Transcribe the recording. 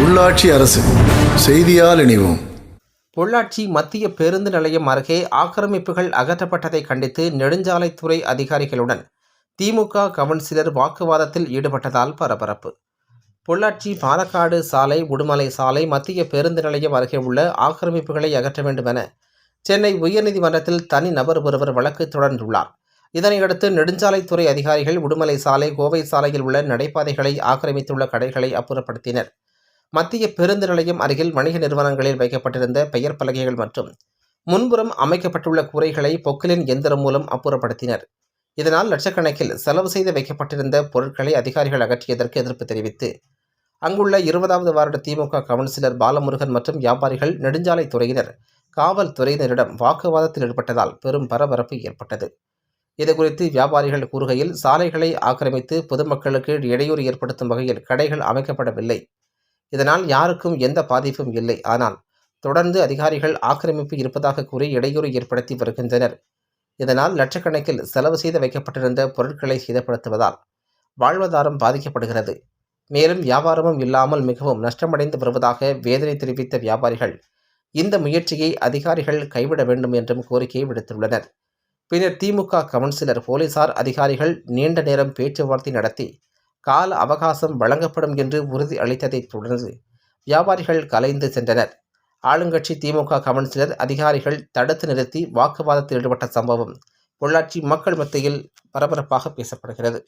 உள்ளாட்சி அரசு செய்தியால் இணைவோம். பொள்ளாச்சி மத்திய பேருந்து நிலையம் அருகே ஆக்கிரமிப்புகள் அகற்றப்பட்டதை கண்டித்து நெடுஞ்சாலைத்துறை அதிகாரிகளுடன் திமுக கவுன்சிலர் வாக்குவாதத்தில் ஈடுபட்டதால் பரபரப்பு. பொள்ளாச்சி பாலக்காடு சாலை உடுமலை சாலை மத்திய பேருந்து நிலையம் அருகே உள்ள ஆக்கிரமிப்புகளை அகற்ற வேண்டும் என சென்னை உயர்நீதிமன்றத்தில் தனி நபர் ஒருவர் வழக்கு தொடர்ந்துள்ளார். இதனையடுத்து நெடுஞ்சாலைத்துறை அதிகாரிகள் உடுமலை சாலை கோவை சாலையில் உள்ள நடைபாதைகளை ஆக்கிரமித்துள்ள கடைகளை அப்புறப்படுத்தினர். மத்திய பேருந்து நிலையம் அருகில் வணிக நிறுவனங்களில் வைக்கப்பட்டிருந்த பெயர் பலகைகள் மற்றும் முன்புறம் அமைக்கப்பட்டுள்ள கூரைகளை பொக்கிலின் எந்திரம் மூலம் அப்புறப்படுத்தினர். இதனால் லட்சக்கணக்கில் செலவு செய்து வைக்கப்பட்டிருந்த பொருட்களை அதிகாரிகள் அகற்றியதற்கு எதிர்ப்பு தெரிவித்து அங்குள்ள இருபதாவது வார்டு திமுக கவுன்சிலர் பாலமுருகன் மற்றும் வியாபாரிகள் நெடுஞ்சாலைத்துறையினர் காவல்துறையினரிடம் வாக்குவாதத்தில் ஈடுபட்டதால் பெரும் பரபரப்பு ஏற்பட்டது. இதுகுறித்து வியாபாரிகள் கூறுகையில் சாலைகளை ஆக்கிரமித்து பொதுமக்களுக்கு இடையூறு ஏற்படுத்தும் வகையில் கடைகள் அமைக்கப்படவில்லை. இதனால் யாருக்கும் எந்த பாதிப்பும் இல்லை. ஆனால் தொடர்ந்து அதிகாரிகள் ஆக்கிரமிப்பு இருப்பதாக கூறி இடையூறு ஏற்படுத்தி வருகின்றனர். இதனால் லட்சக்கணக்கில் செலவு செய்து வைக்கப்பட்டிருந்த பொருட்களை சேதப்படுத்துவதால் வாழ்வாதாரம் பாதிக்கப்படுகிறது. மேலும் வியாபாரமும் இல்லாமல் மிகவும் நஷ்டமடைந்து வருவதாக வேதனை தெரிவித்த வியாபாரிகள் இந்த முயற்சியை அதிகாரிகள் கைவிட வேண்டும் என்றும் கோரிக்கை விடுத்துள்ளனர். பின்னர் திமுக கவுன்சிலர் போலீசார் அதிகாரிகள் நீண்ட நேரம் பேச்சுவார்த்தை நடத்தி கால அவகாசம் வழங்கப்படும் என்று உறுதி அளித்ததைத் தொடர்ந்து வியாபாரிகள் கலைந்து சென்றனர். ஆளுங்கட்சி திமுக கவுன்சிலர் அதிகாரிகள் தடுத்து நிறுத்தி வாக்குவாதத்தில் ஈடுபட்ட சம்பவம் பொள்ளாச்சி மக்கள் மத்தியில் பரபரப்பாக பேசப்படுகிறது.